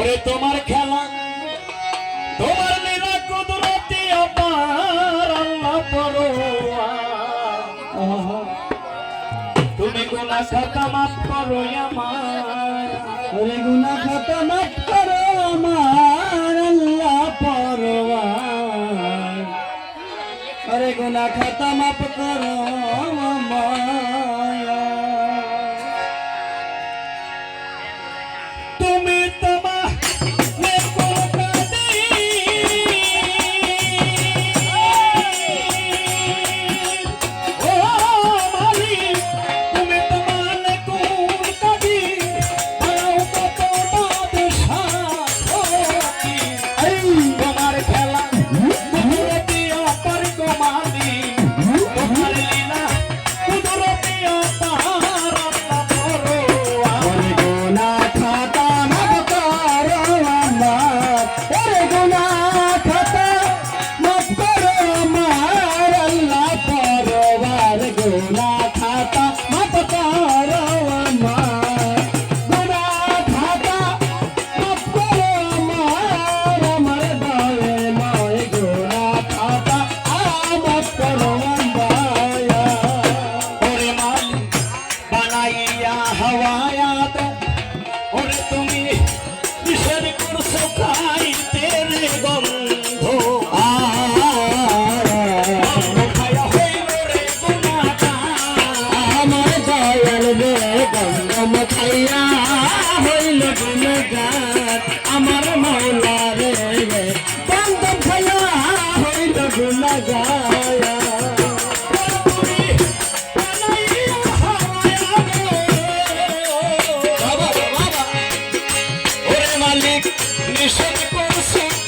ওরে তোমার খেলা, তোমার লীলা কুদরতি অপার আল্লাহ পরোয়া। তুমি গুনা খাতা মাফ করো আমার। ওরে গুনা খাতা মাফ করো আমার আল্লাহ পরোয়া। ওরে গুনা খাতা মাফ করো Chega como se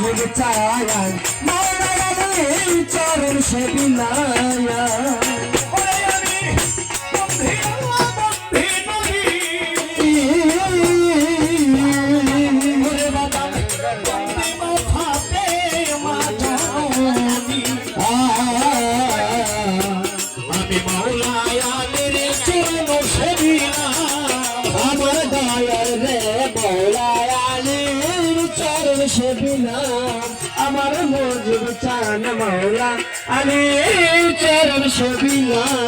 ভোগ চায় মাওলানা চরণ সেবিনায়া আসবি না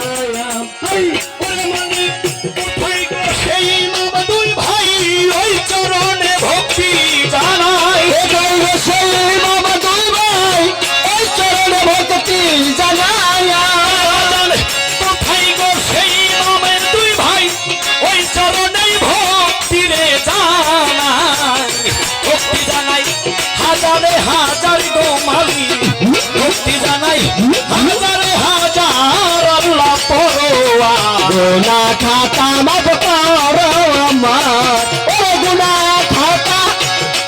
হাজারে হাজার গো মালি। ভক্তি জানাই হাজার গুনা খাতা মাফ করো আমার। ও গুনা খাতা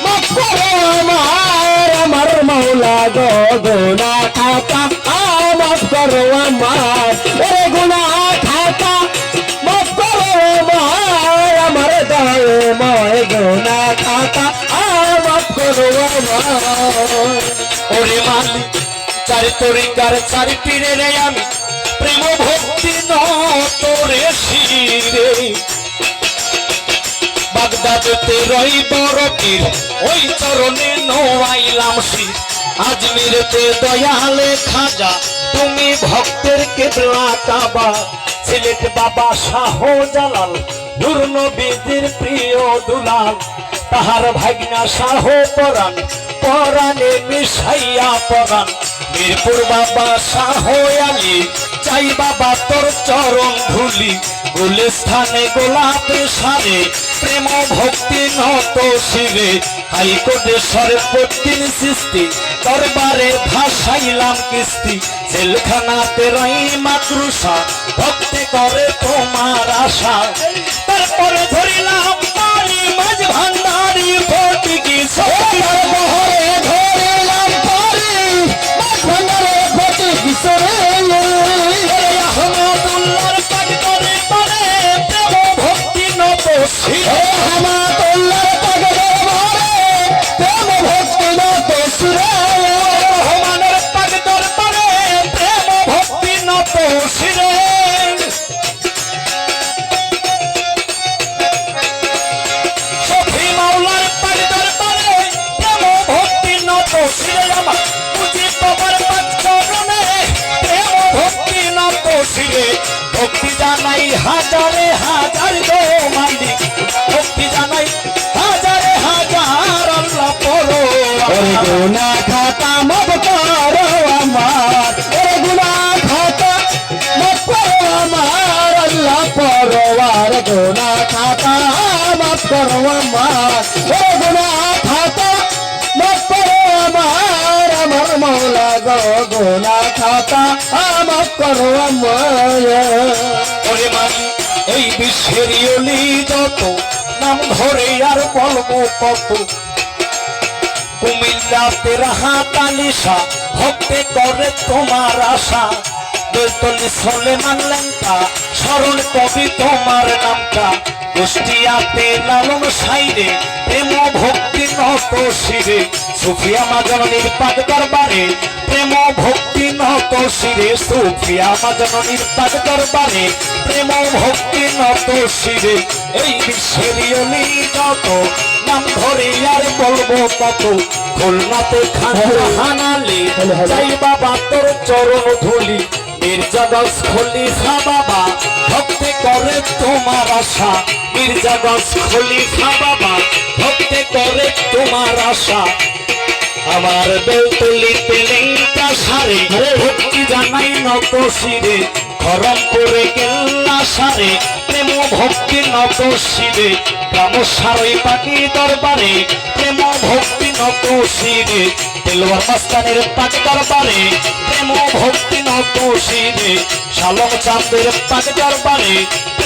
মাফ করো আমার। আমার মৌলা গো, গুনা খাতা মাফ করো আমার। ও গুনা খাতা মাফ করো আমার। আমার দয়ে ময় গুনা খাতা মাফ করো আমার। ওরে মালি চারি তরিকার চারি পীরে রে আমি প্রেম ভক্তি নতরে শিরে বাগদাদেতে রই বড় পীর, ওই চরণে নোয়াইলাম শির। আজমিরেতে দয়ালে খাজা, তুমি ভক্তের কেবলা কাবা সিলেট বাবা শাহ জালাল নূর নবীদের প্রিয় দুলাল। তাহার ভাগনা শাহ পরাণ, পরাণে মিশাইয়া পরাণ। মিরপুর বাবা শাহ আলী চাই বাবা, তোর চরণ ধুলি। গুলিস্থানে গোলাপে সারে, প্রেম ভক্তি নত শিরে। হাইকোর্টে সর্বদিন সৃষ্টি, দরবারে ভাসাইলাম কিস্তি। জেলখানাতে রই মাতৃষা ভক্তি করে তোমার আশা। তারপরে ধরিলাম জানাই হাজারে হাজার গো মালিক, ভক্তি জানাই হাজারে হাজার আল্লাহ পড়ো গুনা খাতা মাফ করো আমার, ওরে গুনা খাতা মাফ করো আমার, আল্লাহ পরওয়ার গুনা খাতা মাফ করো আমার গুনা খাতা মাফ করো আমার আমার মৌলা গো, গুনা খাতা করো আমার ওরে মালি এই বিশ্বের অলি যত, নাম ধরে আর বলব কত। কুমিল্লাতে রাহা তালিশা ভক্তে করে তোমার আশা। দৈতলি সলে মানলেন তা স্মরণ কবি তোমার নামটা। কুষ্টিয়াতে লালন সাইরে, প্রেম ভক্তি নত শিরে। সুফিয়া মাজনীর পাদ দরবারে প্রেম ভক্তি নত শিরে। সুফিয়া মাজনীর পাদ দরবারে প্রেম ভক্তি নত শিরে। এই বিশ্বের অলি যত নাম ধরে আর বলব কত খুলনাতে খানা হানালে চাই বাবা তোর চরণ ধুলি। মির্জাগজ খলিফা বাবা ভক্তি করে তোমার আশা। মির্জাগজ খলিফা বাবা ভক্তি করে তোমার আশা। আমার বেলতলিতে লেঙ্কা সারে ভক্তি জানাই নত শিরে খরম করে কেল্লা সারে। প্রেম ভক্তি নত শিরে গ্রাম সারই পাখি দরবারে। প্রেম ভক্তি নত শিরে তেলোয়ার মাস্তানের পাক দরবারে। প্রেম ভক্তি নত শিরে শালম চাঁদের পাক দরবারে।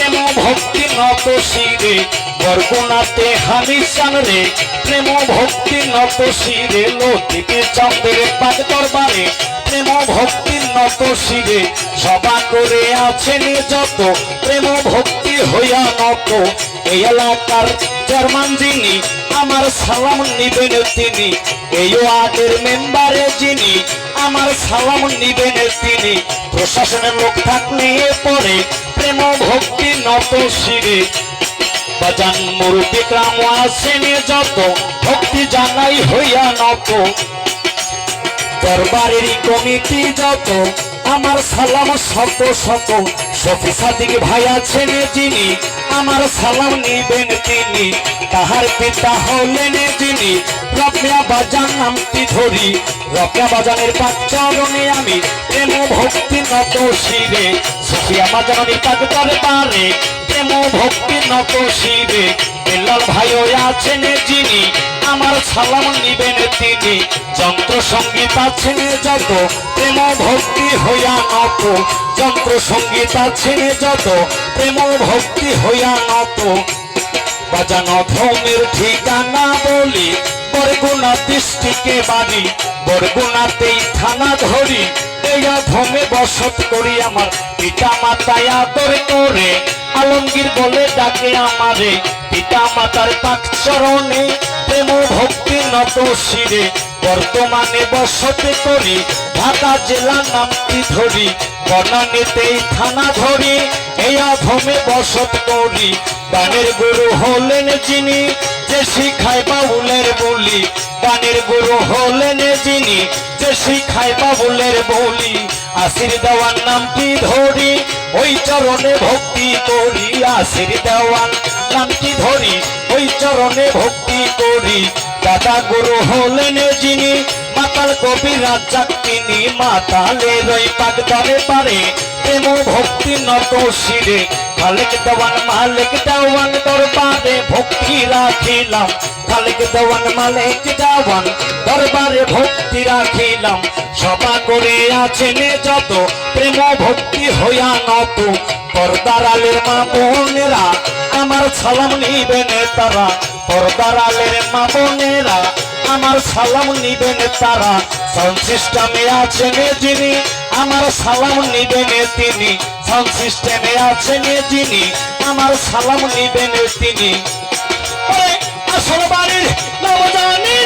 প্রেম ভক্তি নত শিরে বরগুনাতে হামি রে প্রেম ভক্তি নত শিরে লতিকে চন্দ্রের পাক দরবারে। প্রেম ভক্তি নত শিরে, সভা করে আছেন যত প্রেম ভক্তি হইয়া নত, এই এলাকার জার্মান যিনি, আমার সালাম নিবেন তিনি। এই ওয়ার্ডের মেম্বারে যিনি, আমার সালাম নিবেন তিনি। প্রশাসনের লোক থাকলে পরে প্রেম ভক্তি নত শিরে। বাজান মুরুতি গ্রাম আসেনে যত, ভক্তি জানাই হইয়া নত। দরবারের কমিটি যত, আমার সালাম শত শত। সফি সাদিক ভাই আছেন যিনি, আমার সালাম নিবেন তিনি। তাহার পিতা হলেন যিনি রপিয়া বাজান নামটি ধরি। রপিয়া বাজানের পাচরণে আমি প্রেম ভক্তি নত শিরে। সুফিয়া বাজানের পাক দরবারে প্রেম ভক্তি নত শিরে। বেলাল ভাইও আছেন যিনি, আমার সালাম নিবেন তিনি। যন্ত্র সংগীত আছেন যত, প্রেম ভক্তি হইয়া নত। যন্ত্র সংগীত আছেন যত, প্রেম ভক্তি হইয়া নত। বাজানো ধর্মের ঠিকানা বলি, বরগুনা দৃষ্টিকে বাড়ি, বরগুনাতেই থানা ধরি। এই ধমে বসত করি আমার। পিতা মাতায় আদর করে, আলমগীর বলে ডাকে আমারে। পিতা মাতার পাক চরণে প্রেম ভক্তি নত শিরে। বর্তমানে বসতে করি, ঢাকা জেলা নামটি ধরি। বনানীতেই থানা ধরি এই আধমে বসত করি। গানের গুরু হলেন যিনি, যে শিখায় বাউলের বলি। গানের গুরু হলেন যিনি, যে শিখায় বাউলের বলি, আসির দেওয়ার নামটি ধরি, ওই চরণে ভক্তি করি, আসির দেওয়ান নামটি ধরি, ওই চরণে ভক্তি করি। দাদা গুরু হলেন যিনি, মাতাল কবি রাজ্জাক তিনি মাতালের ওই পাগদারে পারে, প্রেম ভক্তি নত শিরে। খালেক দেওয়ান, মালিক দেওয়ান দরবারে ভক্তি রাখিলাম খালেক দেওয়ান মালিক দেওয়ান দরবারে ভক্তি রাখিলাম। সভা করে আছেন যত, প্রেম ভক্তি হইয়া নত। পর্দার আলের মা বোনেরা আমার সালাম নিবেন তারা। পর্দার আলের মা বোনেরা আমার সালাম নিবেন তারা। সাউন্ড সিস্টেমে আছেন যিনি, আমার সালাম নিবেন তিনি। সাউন্ড সিস্টেমে আছেন যিনি, আমার সালাম নিবেন তিনি। আসল নাম